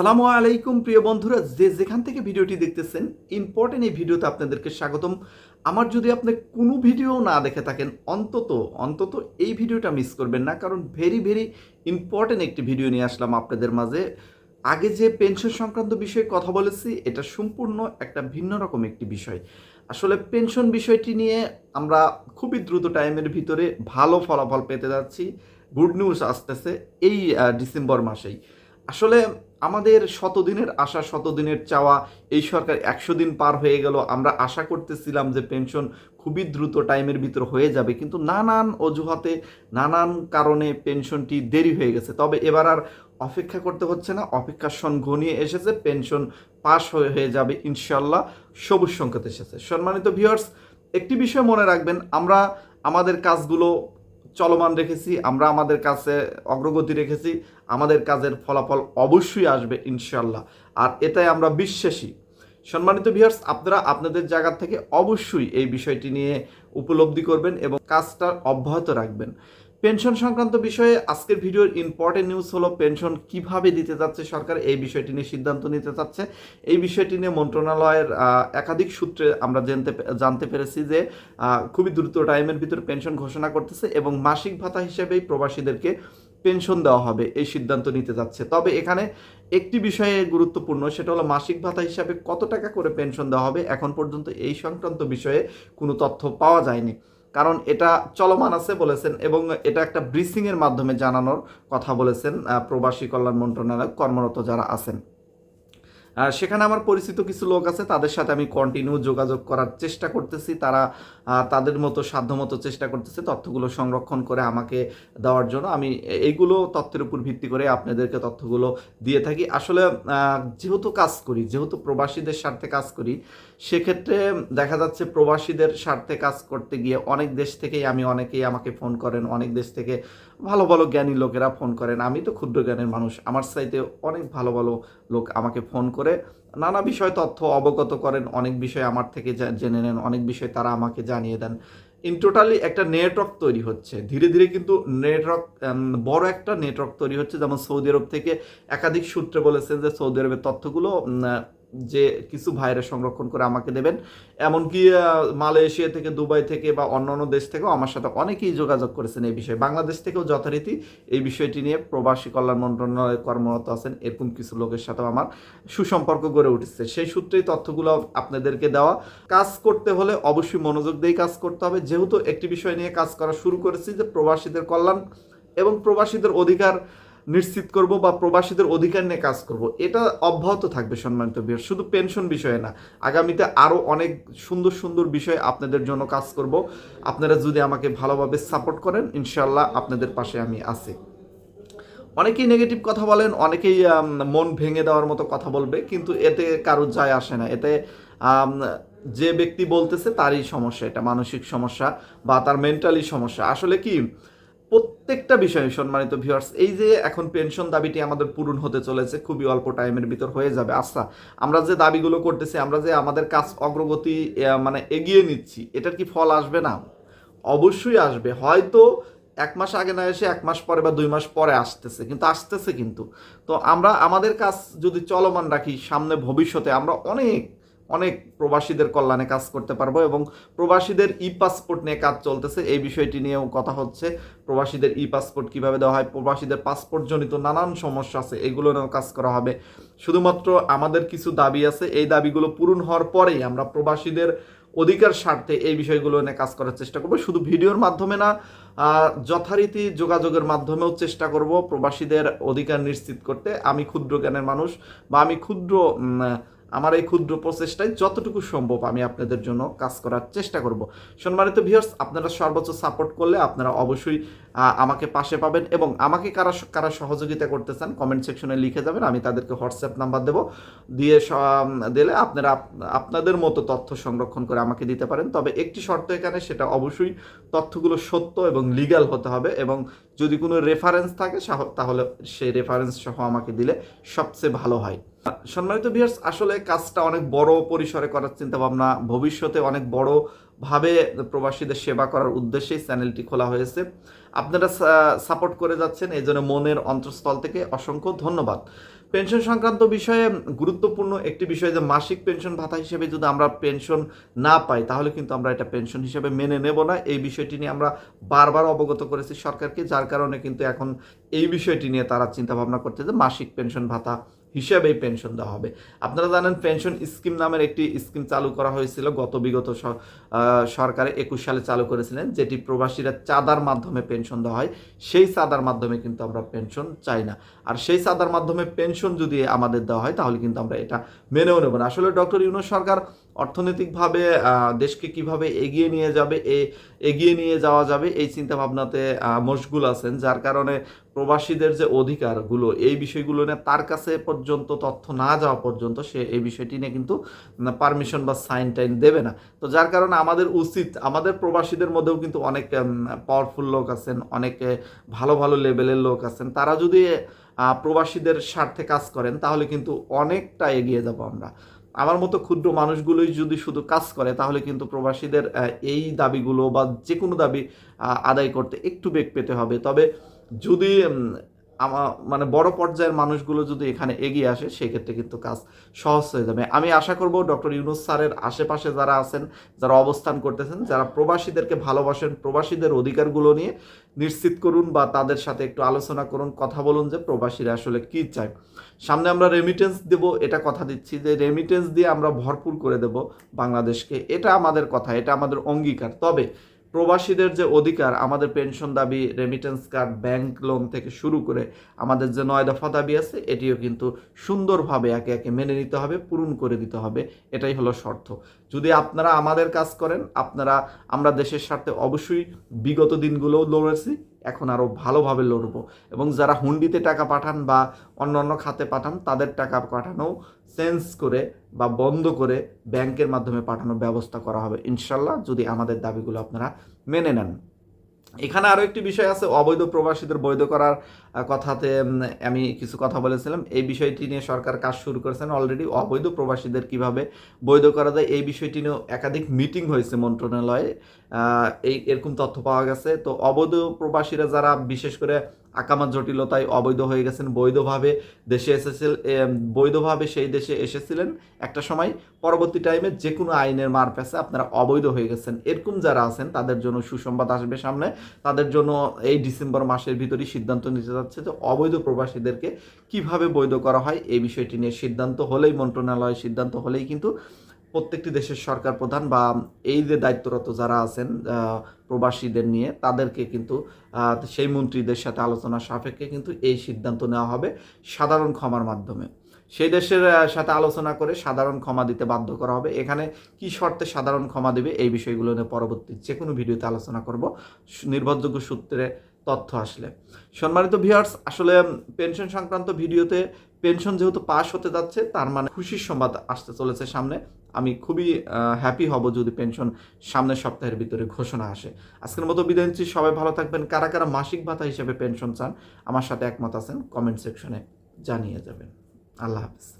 আসসালামু আলাইকুম, প্রিয় বন্ধুরা। যে যেখান থেকে ভিডিওটি দেখতেছেন ইম্পর্টেন্ট এই ভিডিওতে আপনাদেরকে স্বাগতম। আমার যদি আপনি কোনো ভিডিও না দেখে থাকেন, অন্তত অন্তত এই ভিডিওটা মিস করবেন না, কারণ ভেরি ভেরি ইম্পর্টেন্ট একটি ভিডিও নিয়ে আসলাম আপনাদের মাঝে। আগে যে পেনশন সংক্রান্ত বিষয়ে কথা বলেছি, এটা সম্পূর্ণ একটা ভিন্ন রকম একটি বিষয়। আসলে পেনশন বিষয়টি নিয়ে আমরা খুবই দ্রুত টাইমের ভিতরে ভালো ফলাফল পেতে যাচ্ছি। গুড নিউজ আসতেছে এই ডিসেম্বর মাসেই। আসলে আমাদের শতদিনের আশা, শতদিনের চাওয়া, এই সরকার একশো দিন পার হয়ে গেল। আমরা আশা করতেছিলাম যে পেনশন খুবই দ্রুত টাইমের ভিতর হয়ে যাবে, কিন্তু নানান অজুহাতে, নানান কারণে পেনশনটি দেরি হয়ে গেছে। তবে এবার আর অপেক্ষা করতে হচ্ছে না, অপেক্ষার সন ঘনিয়ে এসেছে, পেনশন পাস হয়ে যাবে ইনশাল্লাহ সবুজ সংকেত এসেছে। সম্মানিত ভিউয়ার্স, একটি বিষয় মনে রাখবেন, আমরা আমাদের কাজগুলো চলমান রেখেছি, আমরা আমাদের কাছে অগ্রগতি রেখেছি, আমাদের কাজের ফলাফল অবশ্যই আসবে ইনশাল্লাহ আর এটাই আমরা বিশ্বাসী। সম্মানিত ভিউয়ার্স আপনারা আপনাদের জায়গা থেকে অবশ্যই এই বিষয়টি নিয়ে উপলব্ধি করবেন এবং কাজটা অব্যাহত রাখবেন। পেনশন সংক্রান্ত বিষয়ে আজকের ভিডিওর ইম্পর্টেন্ট নিউজ হলো পেনশন কীভাবে দিতে যাচ্ছে সরকার, এই বিষয়টি নিয়ে সিদ্ধান্ত নিতে চাচ্ছে। এই বিষয়টি নিয়ে মন্ত্রণালয়ের একাধিক সূত্রে আমরা জানতে জানতে পেরেছি যে খুবই দ্রুত টাইমের ভিতরে পেনশন ঘোষণা করতেছে এবং মাসিক ভাতা হিসেবেই প্রবাসীদেরকে পেনশন দেওয়া হবে, এই সিদ্ধান্ত নিতে যাচ্ছে। তবে এখানে একটি বিষয়ে গুরুত্বপূর্ণ, সেটা হলো মাসিক ভাতা হিসাবে কত টাকা করে পেনশন দেওয়া হবে, এখন পর্যন্ত এই সংক্রান্ত বিষয়ে কোনো তথ্য পাওয়া যায়নি। কারণ এটা চলমান আছে বলেছেন এবং এটা একটা ব্রিসিংয়ের মাধ্যমে জানানোর কথা বলেছেন প্রবাসী কল্যাণ মন্ত্রণালয় কর্মরত যারা আছেন। সেখানে আমার পরিচিত কিছু লোক আছে, তাদের সাথে আমি কন্টিনিউ যোগাযোগ করার চেষ্টা করতেছি। তারা তাদের মতো সাধ্যমতো চেষ্টা করতেছে তথ্যগুলো সংরক্ষণ করে আমাকে দেওয়ার জন্য। আমি এইগুলো তথ্যের উপর ভিত্তি করে আপনাদেরকে তথ্যগুলো দিয়ে থাকি। আসলে যেহেতু কাজ করি, যেহেতু প্রবাসীদের স্বার্থে কাজ করি, সেক্ষেত্রে দেখা যাচ্ছে প্রবাসীদের স্বার্থে কাজ করতে গিয়ে অনেক দেশ থেকেই আমি অনেকেই আমাকে ফোন করেন, অনেক দেশ থেকে ভালো ভালো জ্ঞানী লোকেরা ফোন করেন। আমি তো ক্ষুদ্র জ্ঞানের মানুষ, আমার সাইতে অনেক ভালো ভালো লোক আমাকে ফোন করে নানা বিষয় তথ্য অবগত করেন, অনেক বিষয় আমার থেকে জেনে নেন, অনেক বিষয় তারা আমাকে জানিয়ে দেন। ইন টোটালি একটা নেটওয়ার্ক তৈরি হচ্ছে। ধীরে ধীরে কিন্তু নেটওয়ার্ক বড় একটা নেটওয়ার্ক তৈরি হচ্ছে। যেমন সৌদি আরব থেকে একাধিক সূত্রে বলেছেন যে সৌদি আরবের তথ্যগুলো যে কিছু ভাইরা সংরক্ষণ করে আমাকে দেবেন। এমনকি মালয়েশিয়া থেকে, দুবাই থেকে বা অন্যান্য দেশ থেকেও আমার সাথে অনেকেই যোগাযোগ করেছেন এই বিষয়ে। বাংলাদেশ থেকেও যথারীতি এই বিষয়টি নিয়ে প্রবাসী কল্যাণ মন্ত্রণালয়ে কর্মরত আছেন এরকম কিছু লোকের সাথেও আমার সুসম্পর্ক গড়ে উঠেছে। সেই সূত্রেই তথ্যগুলো আপনাদেরকে দেওয়া। কাজ করতে হলে অবশ্যই মনোযোগ দিয়ে কাজ করতে হবে। যেহেতু একটি বিষয় নিয়ে কাজ করা শুরু করেছি যে প্রবাসীদের কল্যাণ এবং প্রবাসীদের অধিকার নিশ্চিত করব বা প্রবাসীদের অধিকার নিয়ে কাজ করব। এটা অব্যাহত থাকবে সম্মানিত বিহার শুধু পেনশন বিষয়ে না, আগামীতে আরও অনেক সুন্দর সুন্দর বিষয় আপনাদের জন্য কাজ করব। আপনারা যদি আমাকে ভালোভাবে সাপোর্ট করেন ইনশাল্লাহ আপনাদের পাশে আমি আছি। অনেকেই নেগেটিভ কথা বলেন, অনেকেই মন ভেঙে দেওয়ার মতো কথা বলবে, কিন্তু এতে কারও যায় আসে না। এতে যে ব্যক্তি বলতেছে তারই সমস্যা, এটা মানসিক সমস্যা বা তার মেন্টালি সমস্যা। আসলে কি প্রত্যেকটা বিষয়ে সম্মানিত ভিউয়ার্স এই যে এখন পেনশন দাবিটি আমাদের পূরণ হতে চলেছে, খুবই অল্প টাইমের ভিতর হয়ে যাবে। আচ্ছা আমরা যে দাবিগুলো করতেছি, আমরা যে আমাদের কাজ অগ্রগতি মানে এগিয়ে নিচ্ছি, এটার কি ফল আসবে না? অবশ্যই আসবে। হয়তো এক মাস আগে না এসে, এক মাস পরে বা দুই মাস পরে আসতেছে, কিন্তু আসতেছে কিন্তু। তো আমরা, আমাদের কাজ যদি চলমান রাখি, সামনে ভবিষ্যতে আমরা অনেক অনেক প্রবাসীদের কল্যাণে কাজ করতে পারব এবং প্রবাসীদের ই পাসপোর্ট নিয়ে কাজ চলতেছে। এই বিষয়টি নিয়েও কথা হচ্ছে। প্রবাসীদের ই পাসপোর্ট কীভাবে দেওয়া হয়, প্রবাসীদের পাসপোর্ট জনিত নানান সমস্যা আছে, এগুলো নিয়েও কাজ করা হবে। শুধুমাত্র আমাদের কিছু দাবি আছে, এই দাবিগুলো পূরণ হওয়ার পরেই আমরা প্রবাসীদের অধিকার স্বার্থে এই বিষয়গুলো নিয়ে কাজ করার চেষ্টা করব। শুধু ভিডিওর মাধ্যমে না যথারীতি যোগাযোগের মাধ্যমেও চেষ্টা করব প্রবাসীদের অধিকার নিশ্চিত করতে। আমি ক্ষুদ্র জ্ঞানের মানুষ বা আমি ক্ষুদ্র আমার এই ক্ষুদ্র প্রচেষ্টায় যতটুকু সম্ভব আমি আপনাদের জন্য কাজ করার চেষ্টা করব। সম্মানিত ভিউয়ার্স আপনারা সর্বোচ্চ সাপোর্ট করলে আপনারা অবশ্যই আমাকে পাশে পাবেন এবং আমাকে কারা কারা সহযোগিতা করতে চান কমেন্ট সেকশনে লিখে যাবেন, আমি তাদেরকে হোয়াটসঅ্যাপ নাম্বার দেবো। দিয়ে দিলে আপনারা আপনাদের মতো তথ্য সংরক্ষণ করে আমাকে দিতে পারেন। তবে একটি শর্ত এখানে, সেটা অবশ্যই তথ্যগুলো সত্য এবং লিগ্যাল হতে হবে এবং যদি কোনো রেফারেন্স থাকে তাহলে সেই রেফারেন্স সহ আমাকে দিলে সবচেয়ে ভালো হয়। সম্মানিত ভিউয়ার্স, আসলে কাজটা অনেক বড় পরিসরে করার চিন্তা ভাবনা ভবিষ্যতে অনেক বড় ভাবে প্রবাসীদের সেবা করার উদ্দেশ্যেই চ্যানেলটি খোলা হয়েছে। আপনারা সাপোর্ট করে যাচ্ছেন, এই জন্য মনের অন্তঃস্থল থেকে অসংখ্য ধন্যবাদ। পেনশন সংক্রান্ত বিষয়ে গুরুত্বপূর্ণ একটি বিষয় যে, মাসিক পেনশন ভাতা হিসেবে যদি আমরা পেনশন না পাই, তাহলে কিন্তু আমরা এটা পেনশন হিসেবে মেনে নেব না। এই বিষয়টি নিয়ে আমরা বারবার অবগত করেছি সরকারকে, যার কারণে কিন্তু এখন এই বিষয়টি নিয়ে তারা চিন্তা ভাবনা করতে যে, মাসিক পেনশন ভাতা হিসেবেই পেনশন দেওয়া হবে। আপনারা জানেন পেনশন স্কিম নামের একটি স্কিম চালু করা হয়েছিল গত বিগত সরকারে একুশ সালে চালু করেছিলেন, যেটি প্রবাসীরা চাঁদার মাধ্যমে পেনশন দেওয়া হয়। সেই চাঁদার মাধ্যমে কিন্তু আমরা পেনশন চাই না। আর সেই চাঁদার মাধ্যমে পেনশন যদি আমাদের দেওয়া হয়, তাহলে কিন্তু আমরা এটা মেনেও নেব না। আসলে ডক্টর ইউনো সরকার অর্থনৈতিকভাবে দেশকে কীভাবে এগিয়ে নিয়ে যাবে, এ, এগিয়ে নিয়ে যাওয়া যাবে, এই চিন্তা ভাবনাতে মশগুল আছেন, যার কারণে প্রবাসীদের যে অধিকারগুলো, এই বিষয়গুলো নিয়ে তার কাছে পর্যন্ত তথ্য না যাওয়া পর্যন্ত সে এই বিষয়টি নিয়ে কিন্তু পারমিশন বা সাইন টাইন দেবে না। তো যার কারণে আমাদের উচিত, আমাদের প্রবাসীদের মধ্যেও কিন্তু অনেক পাওয়ারফুল লোক আছেন, অনেক ভালো ভালো লেভেলের লোক আছেন, তারা যদি প্রবাসীদের স্বার্থে কাজ করেন, তাহলে কিন্তু অনেকটা এগিয়ে যাব আমরা। আমার মতো ক্ষুদ্র মানুষগুলোই যদি শুধু কাজ করে, তাহলে কিন্তু প্রবাসীদের এই দাবিগুলো বা যে কোনো দাবি আদায় করতে একটু বেগ পেতে হবে। তবে যদি মানে বড় পর্যায়ের মানুষগুলো যদি এখানে এগিয়ে আসে, সেক্ষেত্রে কিন্তু কাজ সহজ হয়ে যাবে। আমি আশা করব ডক্টর ইউনুস স্যারের আশেপাশে যারা আছেন, যারা অবস্থান করতেছেন, যারা প্রবাসীদেরকে ভালোবাসেন, প্রবাসীদের অধিকারগুলো নিয়ে নিশ্চিত করুন বা তাদের সাথে একটু আলোচনা করুন, কথা বলুন যে প্রবাসীরা আসলে কি চায়। সামনে আমরা রেমিটেন্স দেব, এটা কথা দিচ্ছি যে রেমিটেন্স দিয়ে আমরা ভরপুর করে দেব বাংলাদেশকে। এটা আমাদের কথা, এটা আমাদের অঙ্গীকার। তবে প্রবাসীদের যে অধিকার, আমাদের পেনশন দাবি রেমিটেন্স কার্ড ব্যাংক লোন থেকে শুরু করে আমাদের যে নয় দফা দাবি আছে, এটিও কিন্তু সুন্দরভাবে একে একে মেনে নিতে হবে, পূরণ করে দিতে হবে। এটাই হলো শর্ত। যদি আপনারা আমাদের কাজ করেন, আপনারা, আমরা দেশের স্বার্থে অবশ্যই বিগত দিনগুলোও লড়েছি এখন আরও ভালোভাবে লড়ব। এবং যারা হুন্ডিতে টাকা পাঠান বা অন্য অন্য খাতে পাঠান, তাদের টাকা পাঠানো সেন্স করে বা বন্ধ করে ব্যাংকের মাধ্যমে পাঠানোর ব্যবস্থা করা হবে। ইনশাল্লাহ যদি আমাদের দাবিগুলো আপনারা মেনে নেন। এখানে আরও একটি বিষয় আছে, অবৈধ প্রবাসীদের বৈধ করার কথাতে আমি কিছু কথা বলেছিলাম। এই বিষয়টি নিয়ে সরকার কাজ শুরু করেছেন অলরেডি অবৈধ প্রবাসীদের কীভাবে বৈধ করা যায়, এই বিষয়টি নিয়েও একাধিক মিটিং হয়েছে মন্ত্রণালয়ে। এই, এরকম তথ্য পাওয়া গেছে। তো অবৈধ প্রবাসীরা যারা, বিশেষ করে আকামাত জটিলতায় অবৈধ হয়ে গেছেন। বৈধভাবে দেশে এসেছিল বৈধভাবে সেই দেশে এসেছিলেন একটা সময়। পরবর্তী টাইমে যে কোনো আইনের মার পেছে আপনারা অবৈধ হয়ে গেছেন। এরকম যারা আছেন, তাদের জন্য সুসংবাদ আসবে সামনে। তাদের জন্য এই ডিসেম্বর মাসের ভিতরেই সিদ্ধান্ত নিতে যাচ্ছে যে অবৈধ প্রবাসীদেরকে কীভাবে বৈধ করা হয়, এই বিষয়টি নিয়ে সিদ্ধান্ত হলেই মন্ত্রণালয়ের সিদ্ধান্ত হলেই কিন্তু প্রত্যেকটি দেশের সরকার প্রধান বা এই যে দায়িত্বরত যারা আছেন প্রবাসীদের নিয়ে, তাদেরকে কিন্তু সেই মন্ত্রীদের সাথে আলোচনা সাপেক্ষে কিন্তু এই সিদ্ধান্ত নেওয়া হবে সাধারণ ক্ষমার মাধ্যমে। সেই দেশের সাথে আলোচনা করে সাধারণ ক্ষমা দিতে বাধ্য করা হবে। এখানে কি শর্তে সাধারণ ক্ষমা দেবে এই বিষয়গুলো নিয়ে পরবর্তী যে কোনো ভিডিওতে আলোচনা করব। নির্ভরযোগ্য সূত্রে তথ্য আসলে। সম্মানিত ভিউয়ার্স আসলে পেনশন সংক্রান্ত ভিডিওতে পেনশন যেহেতু পাস হতে যাচ্ছে, তার মানে খুশির সংবাদ আসতে চলেছে সামনে। আমি খুবই হ্যাপি হব যদি পেনশন সামনের সপ্তাহের ভিতরে ঘোষণা আসে। আজকের মতো বিদায় নিচ্ছি। সবাই ভালো থাকবেন। কারা কারা মাসিক ভাতা হিসেবে পেনশন চান, আমার সাথে একমত আছেন কমেন্ট সেকশনে জানিয়ে যাবেন। আল্লাহ হাফিজ।